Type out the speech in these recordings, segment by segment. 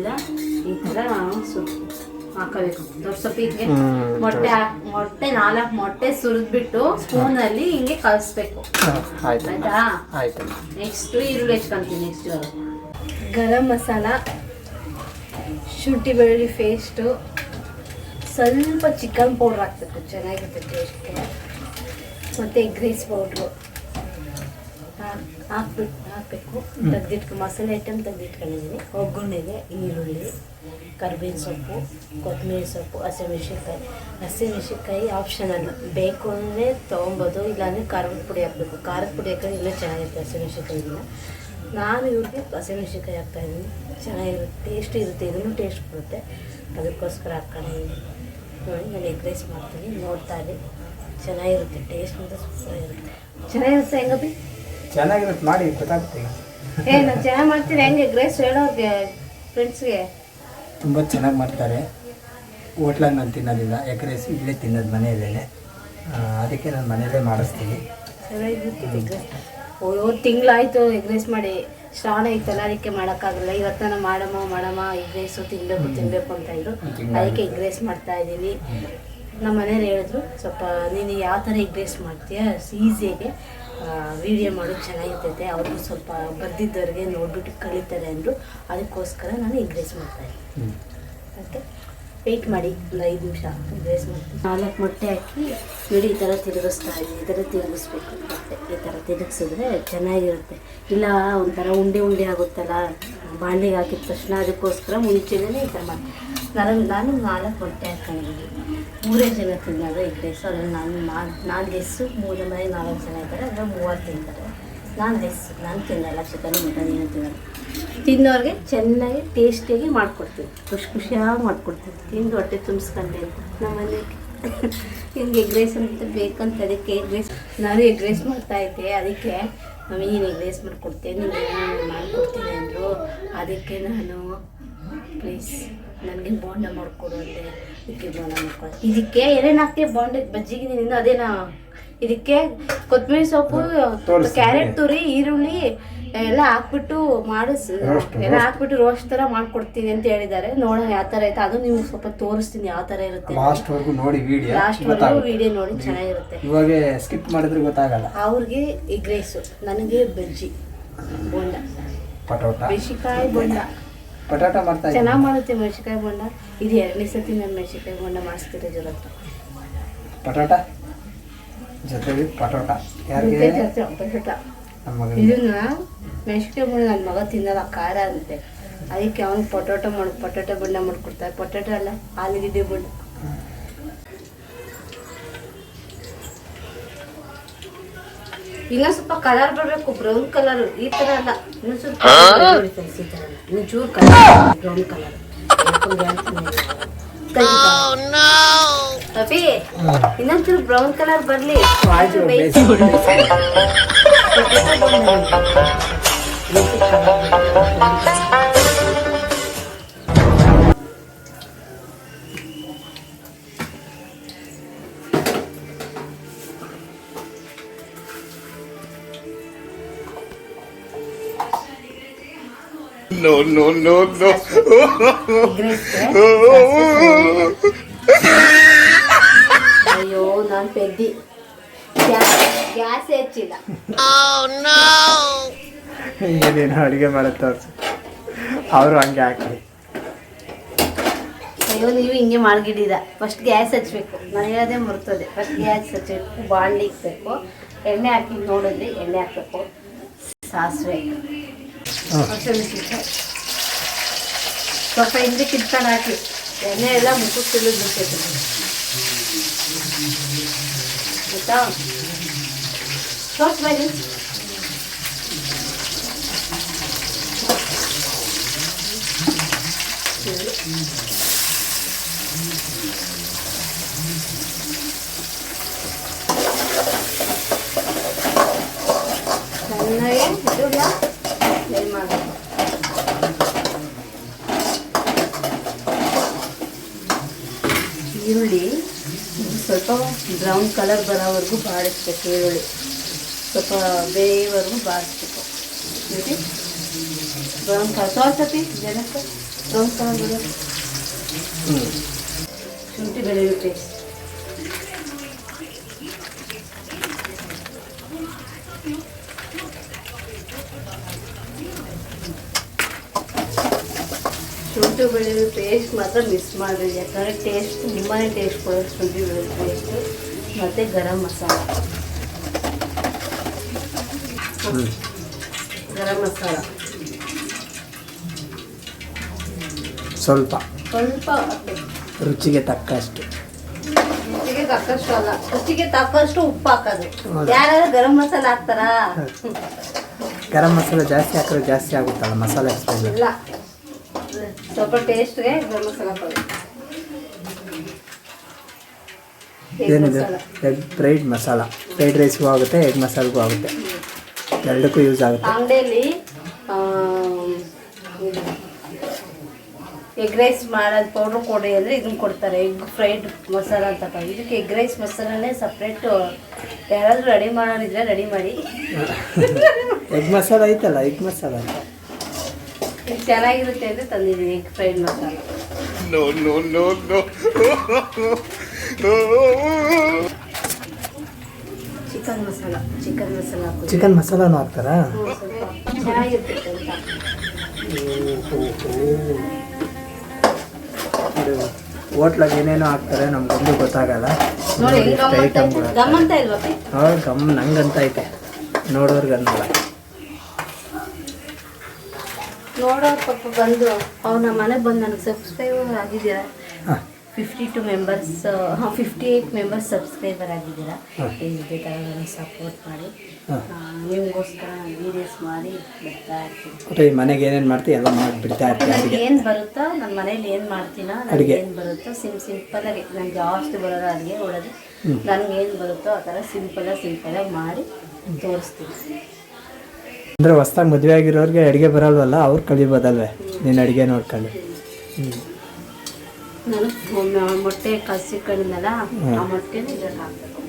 ಇಲ್ಲ ಈ ಥರ ಸುಟ್ ಹಾಕಬೇಕು. ದೊಡ್ಡ ಸೊಪ್ಪಿಗೆ ಮೊಟ್ಟೆ ಹಾಕ್ ಮೊಟ್ಟೆ ನಾಲ್ಕು ಮೊಟ್ಟೆ ಸುರಿದ್ಬಿಟ್ಟು ಸ್ಪೂನಲ್ಲಿ ಹಿಂಗೆ ಕಲಿಸ್ಬೇಕು. ಆಯ್ತು ನೆಕ್ಸ್ಟ್ ಈರುಳ್ಳಿ ಹೆಚ್ಕೊಂತೀನಿ ನೆಕ್ಸ್ಟ್ ಗರಂ ಮಸಾಲ ಶುಂಠಿ ಬೆಳ್ಳುಳ್ಳಿ ಪೇಸ್ಟು ಸ್ವಲ್ಪ ಚಿಕನ್ ಪೌಡ್ರ್ ಹಾಕ್ಬೇಕು. ಚೆನ್ನಾಗಿರುತ್ತೆ ಟೇಸ್ಟ್ಗೆ ಮತ್ತು ಎಗ್ ರೈಸ್ ಪೌಡ್ರು. ಹಾಕ್ಬಿಟ್ಟು ಹಾಕಬೇಕು. ತೆಗ್ದಿಟ್ಕೊ ಮಸಾಲೆ ಐಟಮ್ ತೆಗ್ದಿಟ್ಕೊಂಡಿದ್ದೀನಿ. ಒಗ್ಗರಣೆಗೆ ಈರುಳ್ಳಿ ಕರ್ಬೇವಿನ ಸೊಪ್ಪು ಕೊತ್ತಂಬರಿ ಸೊಪ್ಪು ಹಸಿಮೆಣ್ಸಿನ್ಕಾಯಿ ಹಸಿಮೆಣ್ಸಿನ್ಕಾಯಿ ಆಪ್ಷನಲ್ ಬೇಕು ಅಂದರೆ ತೊಗೊಬೋದು ಇಲ್ಲಾಂದರೆ ಖಾರದ ಪುಡಿ ಹಾಕಬೇಕು. ಖಾರದ ಪುಡಿ ಹಾಕಿದ್ರೆ ಇನ್ನೂ ಚೆನ್ನಾಗಿರುತ್ತೆ ಹಸಿಮೆಣ್ಸಿನ್ಕಾಯಿಗಿನ್ನ ನಾನು ಇವ್ರಿಗೆ ಹಸಿಮೆಣ್ಸಿನ್ಕಾಯಿ ಹಾಕ್ತಾಯಿದ್ದೀನಿ ಚೆನ್ನಾಗಿರುತ್ತೆ ಟೇಸ್ಟ್ ಇರುತ್ತೆ ಇದನ್ನು ಟೇಸ್ಟ್ ಕೊಡುತ್ತೆ. ಅದಕ್ಕೋಸ್ಕರ ಹಾಕ್ಕೊಂಡಿದ್ದೀನಿ ನೋಡಿ ನಾನು ಎಗ್ ರೈಸ್ ಮಾಡ್ತೀನಿ. ನೋಡ್ತಾ ಇರಿ. ಚೆನ್ನಾಗಿರುತ್ತೆ ಟೇಸ್ಟ್ ಅಂತ ಸೂಪರಾಗಿರುತ್ತೆ ಚೆನ್ನಾಗಿರುತ್ತೆ ಹೆಂಗಪ್ಪಿ? ಚೆನ್ನಾಗಿರುತ್ತೆ ಮಾಡಿ ಗೊತ್ತಾಗುತ್ತೆ ಏ ನಾನು ಚೆನ್ನಾಗಿ ಮಾಡ್ತೀನಿ ಹೆಂಗೆ ಎಗ್ ರೈಸ್ ಹೇಳೋರಿಗೆ ಫ್ರೆಂಡ್ಸ್ಗೆ ತುಂಬ ಚೆನ್ನಾಗಿ ಮಾಡ್ತಾರೆ. ಹೋಟ್ಲಾಗ ನಾನು ತಿನ್ನೋದಿಲ್ಲ ಎಗ್ ರೈಸ್ ಇಲ್ಲೇ ತಿನ್ನೋದು ಮನೆಯಲ್ಲೇ ಅದಕ್ಕೆ ನಾನು ಮನೆಯಲ್ಲೇ ಮಾಡಿಸ್ತೀನಿ. ತಿಂಗಳಾಯ್ತು ಎಗ್ ರೈಸ್ ಮಾಡಿ. ಶ್ರಾವಣ ಇತ್ತಲ್ಲ ಅದಕ್ಕೆ ಮಾಡೋಕ್ಕಾಗಲ್ಲ. ಇವತ್ತು ನಾನು ಮಾಡಮ್ಮ ಮಾಡಮ್ಮ ಎಗ್ ರೈಸು ತಿನ್ನಬೇಕು ತಿನ್ನಬೇಕು ಅಂತ ಇದ್ರು. ಅದಕ್ಕೆ ಎಗ್ ರೈಸ್ ಮಾಡ್ತಾ ಇದ್ದೀನಿ. ನಮ್ಮ ಮನೇಲಿ ಹೇಳಿದ್ರು ಸ್ವಲ್ಪ ನೀನು ಯಾವ ಥರ ಎಗ್ ರೈಸ್ ಮಾಡ್ತೀಯ? ಈಸಿಯಾಗೆ ವಿಡಿಯೋ ಮಾಡೋದು ಚೆನ್ನಾಗಿರ್ತೈತೆ. ಅವರು ಸ್ವಲ್ಪ ಬರ್ದಿದ್ದವ್ರಿಗೆ ನೋಡ್ಬಿಟ್ಟು ಕಲಿತಾರೆ ಅಂದರು. ಅದಕ್ಕೋಸ್ಕರ ನಾನು ಎಗ್ ರೈಸ್ ಮಾಡ್ತಾಯಿದ್ದೀನಿ ಮತ್ತು ಓಕೆ ವೆಯ್ಟ್ ಮಾಡಿ ಒಂದು ಐದು ನಿಮಿಷ ರೈಸ್ ಮಾಡ್ತೀನಿ. ನಾಲ್ಕು ಮೊಟ್ಟೆ ಹಾಕಿ ನೋಡಿ ಈ ಥರ ತಿರುಗಿಸ್ತಾ ಇದ್ದೀನಿ. ಈ ಥರ ತಿರುಗಿಸ್ಬೇಕು. ಮತ್ತೆ ಈ ಥರ ತಿರುಗಿಸಿದ್ರೆ ಚೆನ್ನಾಗಿರುತ್ತೆ. ಇಲ್ಲ ಒಂಥರ ಉಂಡೆ ಉಂಡೆ ಆಗುತ್ತಲ್ಲ? ಬಾಂಡಿಗೆ ಹಾಕಿದ ತಕ್ಷಣ ಅದಕ್ಕೋಸ್ಕರ ಮುಂಚೆನೇ ಈ ಥರ ಮಾಡಿ. ನಾನು ನಾನು ನಾಲ್ಕು ಹೊಟ್ಟೆ ಹಾಕೊಂಡಿದ್ದೀನಿ ಮೂರೇ ಜನ ತಿನ್ನೋದು ಎಗ್ ರೈಸು ಅದ್ರಲ್ಲಿ ನಾನು ನಾನು ಲೆಸ್ಸು ಮೂರು ಮನೆ ನಾಲ್ಕು ಜನ ಇದ್ದಾರೆ, ಅದ್ರಲ್ಲಿ ಮೂವತ್ತು ತಿಂತಾರೆ. ನಾನು ಲೆಸ್ ನಾನು ತಿನ್ನಲ್ಲ ಚಿಕನ್ ಮಟನ್ ಏನು ತಿನ್ನಲ್ಲ. ತಿನ್ನೋರಿಗೆ ಚೆನ್ನಾಗಿ ಟೇಸ್ಟಿಯಾಗಿ ಮಾಡಿಕೊಡ್ತೀನಿ. ಖುಷಿ ಖುಷಿಯಾಗಿ ಮಾಡಿಕೊಡ್ತೀನಿ. ತಿಂದು ಹೊಟ್ಟೆ ತುಂಬಿಸ್ಕೊಂಡೆ ಅಂತ ನಮ್ಮ ಎಗ್ ರೈಸ್ ಅಂತ ಬೇಕಂತ ಅದಕ್ಕೆ ಎಗ್ ರೈಸ್ ನಾನು ಎಗ್ ರೈಸ್ ಮಾಡ್ತಾ ಇದ್ದೆ. ಅದಕ್ಕೆ ಮಮ್ಮಿ, ನೀನು ಎಗ್ ರೈಸ್ ಮಾಡಿಕೊಡ್ತೇನೆ ನೀನು ಮಾಡಿಕೊಡ್ತೀನಿ ಅಂದರು. ಅದಕ್ಕೆ ನಾನು ಪ್ಲೀಸ್ ನನಗೆ ಬೋಂಡ ಮಾಡಿಕೊಡು ಅಂದೆ ಇದಕ್ಕೆ ಬೋಂಡ ಮಾಡ್ಕೊಡು ಇದಕ್ಕೆ ಏನೇನು ಹಾಕ್ತೀಯ ಬೋಂಡಕ್ಕೆ ಬಜ್ಜಿಗೆ ನಿನ್ನ ಅದೇನ? ಇದಕ್ಕೆ ಕೊತ್ತಂಬರಿ ಸೊಪ್ಪು ಕ್ಯಾರೆಟ್ ತುರಿ ಈರುಳ್ಳಿ ಎಲ್ಲ ಹಾಕ್ಬಿಟ್ಟು ಮಾಡಿಸ್. ಎಲ್ಲ ಹಾಕ್ಬಿಟ್ಟು ರೋಸ್ಟ್ ತರ ಮಾಡ್ಕೊಡ್ತೀನಿ ಅಂತ ಹೇಳಿದ್ದಾರೆ. ನೋಡೋಣ ಯಾವ ತರ ಐತೆ. ಅದು ನೀವು ಸ್ವಲ್ಪ ತೋರಿಸ್ತೀನಿ ಯಾವ ತರ ಇರುತ್ತೆ. ಲಾಸ್ಟ್ವರೆಗೂ ನೋಡಿ ವಿಡಿಯೋ ಲಾಸ್ಟ್ವರೆಗೂ ವಿಡಿಯೋ ನೋಡಿ ಚೆನ್ನಾಗಿರುತ್ತೆ. ಇವಾಗ ಸ್ಕಿಪ್ ಮಾಡಿದ್ರೆ ಗೊತ್ತಾಗಲ್ಲ. ಅವ್ರಿಗೆ ಎಗ್ ರೈಸು ನನಗೆ ಬಜ್ಜಿ ಬೋಂಡ. ಪಟೋಟ. ಮೆಣಸಿಕಾಯಿ ಬೋಂಡ. ಪಟಾಟ ಮಾಡ್ತಾ ಚೆನ್ನಾಗಿ ಮಾಡುತ್ತೆ ಮೆಣಸಿಕಾಯಿ ಬೋಂಡ ಇದು ಎರಡನೇ ಸತಿ ನಾನು ಮೆಣಸಿಕಾಯಿ ಬೋಂಡ ಮಾಡಿಸ್ತಿದ್ದೆ ಜೊತೆ ಪಟಾಟ? ಜೊತೆಗೆ ಪಟಾಟ. ಯಾರಿಗೆ? ಇದನ್ನ ಮೆಣಸಿಕಾಯಿ ಬೋಂಡ ನನ್ನ ಮಗ ತಿನ್ನಲ್ಲ ಖಾರ ಅಂತೆ. ಅದಕ್ಕೆ ಅವ್ನಿಗೆ ಪೊಟೊಟೊ ಮಾಡಿ ಪೊಟೊಟೊ ಬಣ್ಣ ಮಾಡ್ಕೊಡ್ತಾರೆ. ಪೊಟೊಟೊ ಅಲ್ಲ ಆಲೂಗಡ್ಡೆ ಬೋಂಡ ಇನ್ನೂ ಸ್ವಲ್ಪ ಕಲರ್ ಬರಬೇಕು ಬ್ರೌನ್ ಕಲರ್ ಈ ತರ ಅಲ್ಲ ಇನ್ನೂ ಸ್ವಲ್ಪ ಇನ್ನು ಚೂರು ಕಲರ್ ಬ್ರೌನ್ ಕಲರ್ ಅಭಿ ಇನ್ನೊಂಚೂರು ಬ್ರೌನ್ ಕಲರ್ ಬರ್ಲಿ. ಆಯ್ತು, ಬೇಯಿಸಿ. No, no, no, no. ಅಯ್ಯೋ ನಾನು ಪೆದ್ದಿ. ಗ್ಯಾಸ್ ಹೆಚ್ಚಿಲ್ಲ. ಏನೇನು ಅಡುಗೆ ಮಾಡುತ್ತೆ ತೋರಿಸು ಅವರು ಹಂಗೆ ಹಾಕಿ ಅಯ್ಯೋ ನೀವು ಹಿಂಗೆ ಮಾಡ್ಗಿಡಿದ ಫಸ್ಟ್ ಗ್ಯಾಸ್ ಹಚ್ಬೇಕು. ನಾನು ಹೇಳೋದೇ ಮರ್ತದೆ. ಫಸ್ಟ್ ಗ್ಯಾಸ್ ಹಚ್ಚಬೇಕು ಬಾಣಲಿ ಇಕ್ಬೇಕು ಎಣ್ಣೆ ಹಾಕಿ ನೋಡಿದ್ರೆ ಎಣ್ಣೆ ಹಾಕ್ಬೇಕು. ಸಾಸಿವೆ. ಹಸಿಮೆಣಸಿನ್ಕಾಯಿ ಸ್ವಲ್ಪ ಹಿಂದೆ ಕಿತ್ಕೊಂಡು ಹಾಕಿ ಎಣ್ಣೆ ಎಲ್ಲ ಮುಖಕ್ಕೆ ತಿಳಿದು ಬಿಡ್ತೈತೆ ಆಯ್ತಾ ತೋರ್ಸ್ ಬನ್ನಿ ಚೆನ್ನಾಗಿ ಇದನ್ನ ಫ್ರೈ ಮಾಡಬೇಕು ಈರುಳ್ಳಿ, ಸ್ವಲ್ಪ ಬ್ರೌನ್ ಕಲರ್ ಬರೋವರೆಗೂ ಬಾಡಿಸ್ಬೇಕು ಈರುಳ್ಳಿ. ಸ್ವಲ್ಪ ಬೇಯವರೆಗೂ ಬಾಡಿಸ್ಬೇಕು. ನೋಡಿ ಬ್ರೌನ್ ಕಲರ್ ತೋರ್ಸತಿ ಜನಕ್ಕೆ ಬ್ರೌನ್ ಕಲರ್ ಬರೋ ಶುಂಠಿ ಬೆಳ್ಳುಳ್ಳಿ ಪೇಸ್ಟ್ ಶುಂಠಿ ಬೆಳ್ಳುಳ್ಳಿ ಪೇಸ್ಟ್ ಮಾತ್ರ ಮಿಸ್ ಮಾಡಬೇಡಿ ಯಾಕಂದರೆ ಟೇಸ್ಟ್ ತುಂಬಾ ಟೇಸ್ಟ್ ಕೊಡೋದು ಶುಂಠಿ ಬೆಳ್ಳುಳ್ಳಿ ಪೇಸ್ಟು ಮತ್ತು ಗರಂ ಮಸಾಲ. ಗರಂ ಮಸಾಲ. ಸ್ವಲ್ಪ. ಸ್ವಲ್ಪ ರುಚಿಗೆ ತಕ್ಕಷ್ಟು. ರುಚಿಗೆ ತಕ್ಕಷ್ಟು ಅಲ್ಲ. ರುಚಿಗೆ ತಕ್ಕಷ್ಟು ಉಪ್ಪು ಹಾಕೋದು? ಯಾರು ಗರಂ ಮಸಾಲ ಹಾಕ್ತಾರಾ? ಗರಂ ಮಸಾಲೆ ಜಾಸ್ತಿ ಹಾಕಿದ್ರೆ ಜಾಸ್ತಿ ಆಗುತ್ತಲ್ಲ ಮಸಾಲೆ ಇಲ್ಲ. ಸ್ವಲ್ಪ ಟೇಸ್ಟ್ಗೆ ಗರಂ ಮಸಾಲ ಪೌಡರ್. ಏನಿದೆ. Egg fried masala. ಫ್ರೈಡ್ ರೈಸ್ಗೂ ಆಗುತ್ತೆ ಎಗ್ ಮಸಾಲೆಗೂ ಆಗುತ್ತೆ. ಎರಡಕ್ಕೂ ಯೂಸ್ ಆಗುತ್ತೆ. ಅಂಗಡಿಯಲ್ಲಿ ಎಗ್ ರೈಸ್ ಮಾಡೋದ್ ಪೌಡ್ರ್ ಕೊಡಿ ಅಂದರೆ ಇದನ್ನು ಕೊಡ್ತಾರೆ. ಎಗ್ ಫ್ರೈಡ್ ಮಸಾಲ ಅಂತ ಇದಕ್ಕೆ ಎಗ್ ರೈಸ್ ಮಸಾಲನೇ ಸಪ್ರೇಟು ಯಾರಾದರೂ ರೆಡಿ ಮಾಡೋರಿದ್ರೆ ರೆಡಿ ಮಾಡಿ. ಎಗ್ ಮಸಾಲ ಐತಲ್ಲ ಎಗ್ ಮಸಾಲ ಅಂತ. ಚೆನ್ನಾಗಿರುತ್ತೆ ಅಂತ ತಂದಿದ್ದೀನಿ egg fried masala. Chicken masala chicken masala chicken ಮಸಾಲಾನು ಹಾಕ್ತಾರಾ? ಚೆನ್ನಾಗಿರ್ತೈತೆ ಅಂತ. ಹೋಟ್ಲಾಗ ಏನೇನೋ ಹಾಕ್ತಾರೆ ನಮ್ಗೊಂದು ಗೊತ್ತಾಗಲ್ಲ. ನೋಡಿ ಐಟಮ್ಗಳು ಇಲ್ವಾ ಪಿ? ಅವ್ರು ಗಮ್ ನಂಗಂತ ಐತೆ ನೋಡೋರ್ಗನ್ನಲ್ಲ. ನೋಡೋ ಪಾಪ ಬಂದು ಅವ್ರು ನಮ್ಮ ಮನೆಗೆ ಬಂದು ನನಗೆ ಸಬ್ಸ್ಕ್ರೈಬರ್ ಆಗಿದ್ದೀರಾ? ಫಿಫ್ಟಿ ಟು ಮೆಂಬರ್ಸ್ ಹಾಂ ಫಿಫ್ಟಿ ಏಯ್ಟ್ ಮೆಂಬರ್ಸ್ ಸಬ್ಸ್ಕ್ರೈಬರ್ ಆಗಿದ್ದೀರಾ. ಇದೇ ಥರ ನನಗೆ ಸಪೋರ್ಟ್ ಮಾಡಿ ನಿಮಗೋಸ್ಕರ ವೀಡಿಯೋಸ್ ಮಾಡಿ ಬರ್ತಾ ಇರ್ತೀನಿ. ಈ ಮನೆಗೆ ಏನೇನು ಮಾಡ್ತೀವಿ ಎಲ್ಲ ಮಾಡಿ ಬಿಡ್ತಾ ಇರ್ತೀನಿ ನನಗೆ ಏನು ಬರುತ್ತೋ ನನ್ನ ಮನೇಲಿ ಏನು ಮಾಡ್ತೀನೋ ನನಗೆ. ಏನು ಬರುತ್ತೋ ಸಿಮ್ ಸಿಂಪಲಾಗಿ ನಂಗೆ ಜಾಸ್ತಿ ಬರೋದು ಅಡುಗೆ ಒಳಗೆ. ನನಗೆ ಏನು ಬರುತ್ತೋ ಆ ಥರ ಸಿಂಪಲಾಗಿ ಸಿಂಪಲಾಗಿ ಮಾಡಿ ತೋರಿಸ್ತೀನಿ. ಅಂದರೆ ಹೊಸ್ದಾಗಿ ಮದುವೆ ಆಗಿರೋರಿಗೆ ಅಡುಗೆ ಬರಲ್ವಲ್ಲ ಅವ್ರು ಕಲಿಬೋದಲ್ವೇ ನೀನು ಅಡುಗೆ ನೋಡ್ಕೊಂಡು. ನಾನು ಮೊಟ್ಟೆ ಕಸಿಕೊಂಡಿದ್ದಲ್ಲ. ಆ ಮೊಟ್ಟೆನ ಇದ್ರಲ್ಲಿ ಹಾಕಬೇಕು.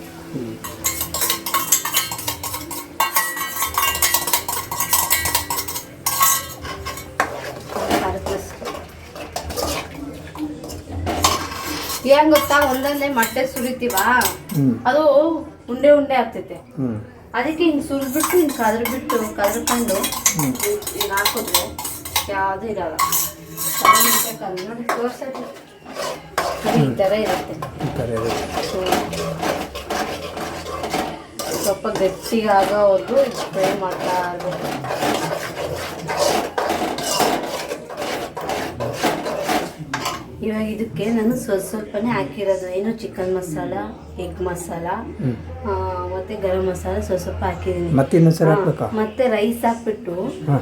ಏನ್ ಗೊತ್ತಾ ಒಂದೊಂದೇ ಮೊಟ್ಟೆ ಸುರಿತೀವಾ? ಅದು ಉಂಡೆ ಉಂಡೆ ಆಗ್ತೈತೆ. ಅದಕ್ಕೆ ಹಿಂಗೆ ಸುರಿದ್ಬಿಟ್ಟು ಹಿಂಗೆ ಕದ್ರ ಬಿಟ್ಟು ಕದ್ರಕೊಂಡು ಹಿಂಗೆ ಹಾಕಿದ್ರೆ ಯಾವುದೂ ಇರಲ್ಲ. ನೋಡಿ ಈ ಥರ ಇರುತ್ತೆ. ಸ್ವಲ್ಪ ಗಟ್ಟಿಗೆ ಆಗೋವರೆಗೂ ಫ್ರೈ ಮಾಡ್ತಾ ಇರ್ಬೇಕು. ಇವಾಗ ಇದಕ್ಕೆ ನಾನು ಸ್ವಲ್ಪ ಸ್ವಲ್ಪನೇ ಹಾಕಿರೋದು. ಏನು ಚಿಕನ್ ಮಸಾಲ ಎಗ್ ಮಸಾಲ ಮತ್ತೆ ಗರಂ ಮಸಾಲ ಸ್ವಲ್ಪ ಸ್ವಲ್ಪ ಹಾಕಿದೀನಿ ಮತ್ತೆ ಇನ್ನೊಂದ್ಸಲ ಹಾಕ್ಬೇಕಾ? ಮತ್ತೆ ರೈಸ್ ಹಾಕ್ಬಿಟ್ಟು.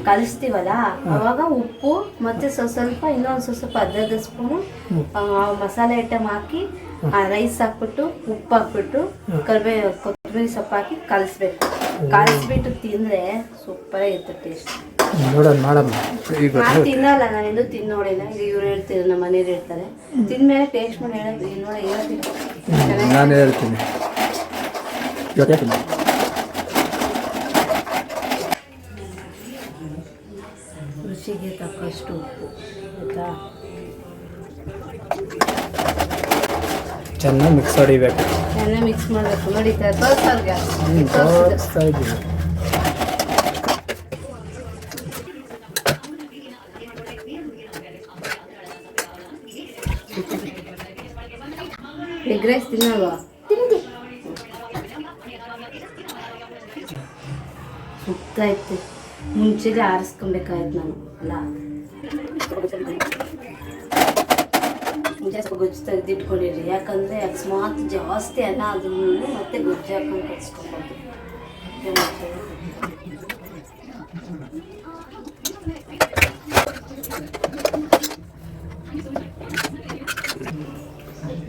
ಕಲಿಸ್ತೀವಲ್ಲ ಅವಾಗ ಉಪ್ಪು ಮತ್ತೆ ಸ್ವಲ್ಪ ಸ್ವಲ್ಪ ಇನ್ನೊಂದು ಸ್ವಲ್ಪ ಸ್ವಲ್ಪ ಅರ್ಧ ಸ್ಪೂನು. ಮಸಾಲೆ ಐಟಮ್ ಹಾಕಿ ಆ ರೈಸ್ ಹಾಕ್ಬಿಟ್ಟು ಉಪ್ಪು ಹಾಕ್ಬಿಟ್ಟು ಕರಿಬೇ ಕೊತ್ತಂಬರಿ ಸೊಪ್ಪು ಹಾಕಿ ಕಲಿಸ್ಬೇಕು. ಕಲಿಸ್ಬಿಟ್ಟು ತಿಂದ್ರೆ ಸೂಪರ್ ಇರುತ್ತೆ ಟೇಸ್ಟ್. ನೋಡೋಣ ಮಾಡಮ್ಮ ಈಗ ನಾನು ತಿನ್ನಲ್ಲ ನಾನು ಎಲ್ಲೂ ತಿಂದು ನೋಡಿಲ್ಲ ಇದು ಇವ್ರು ಹೇಳ್ತಾರೆ ನಮ್ಮ ಮನೇಲಿ ಹೇಳ್ತಾರೆ. ತಿಂದ್ಮೇಲೆ ಟೇಸ್ಟ್ ಮಾಡಿ ಇದು ನೋಡಿ ಹೇಳ್ತೀನಿ ನಾನು ಹೇಳ್ತೀನಿ. ಹೇಳ್ತೀನಿ. ರುಚಿಗೆ ತಕ್ಕಷ್ಟು ಉಪ್ಪು ಆಯ್ತಾ? ಚೆನ್ನಾಗಿ ಮಿಕ್ಸ್ ಹೊಡಿಬೇಕು ಚೆನ್ನಾಗಿ ಮಿಕ್ಸ್ ಮಾಡಬೇಕು. ನೋಡಿ ತೋರ್ಸೋರ್ಗೆ ತೋರಿಸ್ತಾ ಎಗ್ ರೈಸ್ ತಿನ್ನಲ್ವಾ? ಸುತ್ತಾಯ್ತು ಮುಂಚೆಗೆ ಆರಿಸ್ಕೊಬೇಕಾಯ್ತು ನಾನು. ಅಲ್ಲ. ಮುಂಚೆ ಸ್ವಲ್ಪ ಗೊಜ್ಜು ತೆಗೆದಿಟ್ಕೊಂಡಿರಿ ಯಾಕಂದರೆ ಅಕಸ್ಮಾತ್ ಜಾಸ್ತಿ ಅನ್ನ ಅದನ್ನು ಮತ್ತೆ ಗೊಜ್ಜು ಹಾಕೊಂಡು ಕಲಿಸ್ಕೊಬೋದು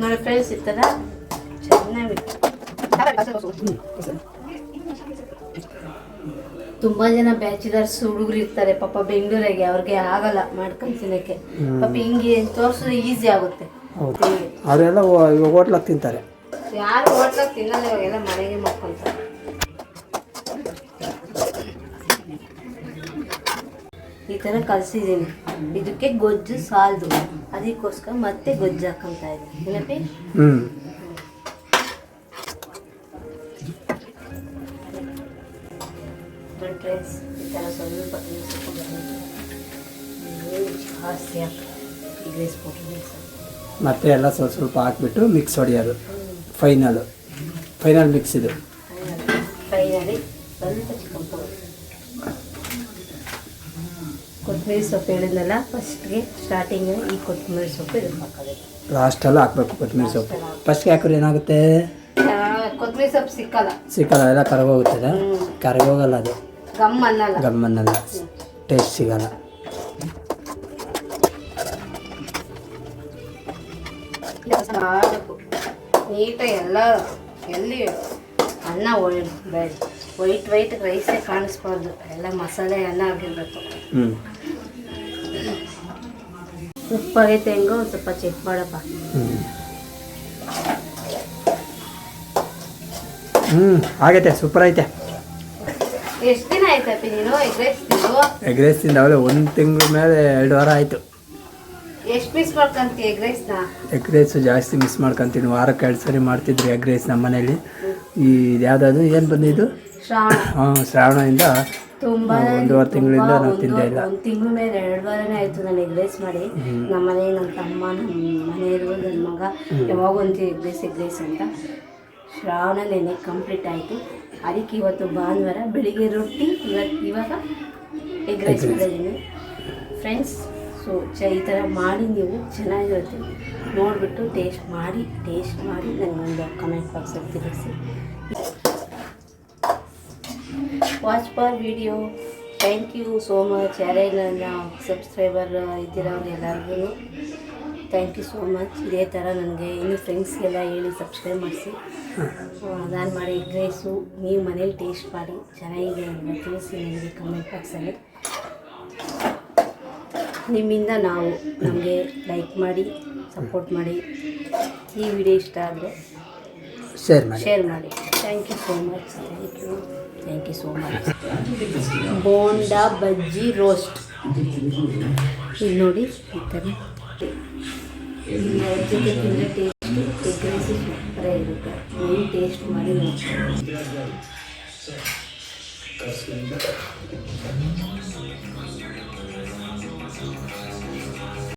ನೋಡಿ ಫ್ರೆಂಡ್ಸ್ ಈ ಥರ ಚೆನ್ನಾಗಿ ತುಂಬಾ ಜನ ಬ್ಯಾಚುಲರ್ಸ್ ಹುಡುಗರು ಇರ್ತಾರೆ ಪಾಪ ಬೆಂಗಳೂರಿಗೆ ಅವ್ರಿಗೆ ಆಗಲ್ಲ ಮಾಡ್ಕೊಂಡು ತಿನ್ನಕ್ಕೆ ಪಾಪ ಹಿಂಗೆ ತೋರಿಸಿದ್ರೆ ಈಸಿ ಆಗುತ್ತೆ. ಹೌದು. ಅವರೆಲ್ಲ ಇವಾಗ ಹೋಟ್ಲಾಗ ತಿಂತಾರೆ. ಯಾರು ಹೋಟ್ಲಾಗ ತಿನ್ನಲ್ಲ ಇವಾಗೆಲ್ಲ ಮನೆಗೆ ಮಾಡ್ಕೊಂತಾರೆ ಈ ಥರ ಕಲಸಿದ್ದೀನಿ. ಇದಕ್ಕೆ ಗೊಜ್ಜು ಸಾಲದು. ಅದಕ್ಕೋಸ್ಕರ ಮತ್ತೆ ಗೊಜ್ಜು ಹಾಕೊಂತ ಇದ್ದೀನಿ. ಏನಪ್ಪಿ ಹಾಕಿ ಮತ್ತೆ ಎಲ್ಲ ಸ್ವಲ್ಪ ಸ್ವಲ್ಪ ಹಾಕ್ಬಿಟ್ಟು ಮಿಕ್ಸ್ ಹೊಡೆಯೋದು ಫೈನಲ್ ಫೈನಲ್ ಮಿಕ್ಸ್ ಇದು. ಫೈನಲಿ ಸ್ವಲ್ಪ ಚಿಕನ್ ಪೌಡರ್. ಕೊತ್ತಂಬರಿ ಸೊಪ್ಪು ಹೇಳಿದ್ನಲ್ಲ ಫಸ್ಟ್ಗೆ ಸ್ಟಾರ್ಟಿಂಗ್ ಈ ಕೊತ್ತಂಬರಿ ಸೊಪ್ಪು ಇದನ್ನು ಹಾಕೋಬೇಕು. ಲಾಸ್ಟಲ್ಲಿ ಹಾಕ್ಬೇಕು ಕೊತ್ತಂಬರಿ ಸೊಪ್ಪು. ಫಸ್ಟ್ಗೆ ಹಾಕಿದ್ರೆ ಏನಾಗುತ್ತೆ? ಕೊತ್ತಂಬರಿ ಸೊಪ್ಪು ಸಿಕ್ಕಲ್ಲ. ಸಿಕ್ಕಲ್ಲ ಎಲ್ಲ ಕರಗೋಗುತ್ತದೆ ಅದ ಕರಗೋಗಲ್ಲ ಅದು. ಗಮ್ಮನ್ನಲ್ಲ. ಗಮ್ಮನ್ನಲ್ಲ. ಟೇಸ್ಟ್ ಸಿಗಲ್ಲ. ಮಾಡಬೇಕು. ನೀಟಾಗಿ ಎಲ್ಲ ಎಲ್ಲಿ ಅನ್ನ ಒಳ್ಳೆ ಬೇಡ ವೈಟ್ ವೈಟ್ ರೈಸೇ ಕಾಣಿಸ್ಬಾರ್ದು. ಎಲ್ಲ ಮಸಾಲೆ ಅನ್ನ ಆಗಿರ್ಬೇಕು. ಹ್ಞೂ ಉಪ್ಪು ಆಗೈತೆ ಹೆಂಗೋ ಸ್ವಲ್ಪ ಚೆಕ್ ಮಾಡಪ್ಪ. ಹ್ಞೂ ಆಗೈತೆ ಸೂಪರ್ ಐತೆ. ಎಷ್ಟು ದಿನ ಆಯ್ತಪ್ಪ ನೀನು ಎಗ್ ರೈಸ್ ಎಗ್ ರೈಸ್ ತಿಂದ ಅವಳೆ ಒಂದು ತಿಂಗಳ ಮೇಲೆ ಎರಡು ವಾರ ಆಯಿತು. ಎಷ್ಟು ಮಿಸ್ ಮಾಡ್ಕೊಂತೀಯ ಎಗ್ ರೈಸ್ನ ಎಗ್ ರೈಸು ಜಾಸ್ತಿ ಮಿಸ್ ಮಾಡ್ಕೊಂತೀನಿ. ವಾರಕ್ಕೆ ಎರಡು ಸರಿ ಮಾಡ್ತಿದ್ರು ಎಗ್ ರೈಸ್ ನಮ್ಮ ಮನೇಲಿ ಈ ಯಾವ್ದಾದ್ರು ಏನು ಬಂದಿದ್ದು ಶ್ರಾವಣ. ಹಾಂ ಶ್ರಾವಣದಿಂದ ತುಂಬಾ ಒಂದೂವರೆ ತಿಂಗಳಿಂದ ನಾವು ತಿಂದೇ ಇಲ್ಲ. ಒಂದು ತಿಂಗಳ ಮೇಲೆ ಎರಡು ವಾರನೇ ಆಯ್ತು ನಾನು ಎಗ್ ರೈಸ್ ಮಾಡಿ. ನಮ್ಮ ಮನೆ ನಮ್ಮ ತಮ್ಮ ನಮ್ಮ ಮನೆಯವರು ನನ್ನ ಮಗ ಯಾವಾಗ ಒಂದು ಎಗ್ ರೈಸ್ ಎಗ್ ರೈಸ್ ಅಂತ ಶ್ರಾವಣ ನೆನೆ ಕಂಪ್ಲೀಟ್ ಆಯಿತು. ಅದಕ್ಕೆ ಇವತ್ತು ಭಾನುವಾರ ಬೆಳಿಗ್ಗೆ ರೊಟ್ಟಿ ಇವತ್ತು ಇವಾಗ ಎಗ್ ರೈಸ್ ಮಾಡಿದ್ದೀನಿ. ಫ್ರೆಂಡ್ಸ್ ಸೊ ಚ ಈ ಥರ ಮಾಡಿ ನೀವು ಚೆನ್ನಾಗಿರುತ್ತೆ ನೋಡಿಬಿಟ್ಟು ಟೇಸ್ಟ್ ಮಾಡಿ ಟೇಸ್ಟ್ ಮಾಡಿ ನನಗೊಂದು ಕಮೆಂಟ್ ಬಾಕ್ಸಲ್ಲಿ ತಿಳಿಸಿ. Watch for video thank you so much ಯಾರೇ ನನ್ನ ಸಬ್ಸ್ಕ್ರೈಬರ್ ಇದ್ದಿರೋರು ಎಲ್ಲರಿಗೂ ಥ್ಯಾಂಕ್ ಯು ಸೋ ಮಚ್ ಇದೇ ಥರ ನನಗೆ ಇನ್ನು ಫ್ರೆಂಡ್ಸ್ಗೆಲ್ಲ ಹೇಳಿ ಸಬ್ಸ್ಕ್ರೈಬ್ ಮಾಡಿಸಿ. ನಾನು ಮಾಡಿ ಎಗ್ ರೈಸು ನೀವು ಮನೇಲಿ ಟೇಸ್ಟ್ ಮಾಡಿ ಚೆನ್ನಾಗಿದೆ ಅಂತ ತಿಳಿಸಿ ನನಗೆ ಕಮೆಂಟ್ ಬಾಕ್ಸಲ್ಲಿ ನಿಮ್ಮಿಂದ ನಾವು ನಮಗೆ ಲೈಕ್ ಮಾಡಿ ಸಪೋರ್ಟ್ ಮಾಡಿ ಈ ವಿಡಿಯೋ ಇಷ್ಟ ಆದರೆ ಶೇರ್ ಮಾಡಿ. ಶೇರ್ ಮಾಡಿ. Thank you so much thank you thank you so much bonda bajji roast ಇದು ನೋಡಿ ಈ ಥರ ಅದ್ರ ಜೊತೆ ತಿಂದರೆ ಟೇಸ್ಟು ಎಗ್ ರೈಸ್ ಸೂಪರಾಗಿರುತ್ತೆ ನೀವು ಟೇಸ್ಟ್ ಮಾಡಿ ನೋಡಿ Jesus.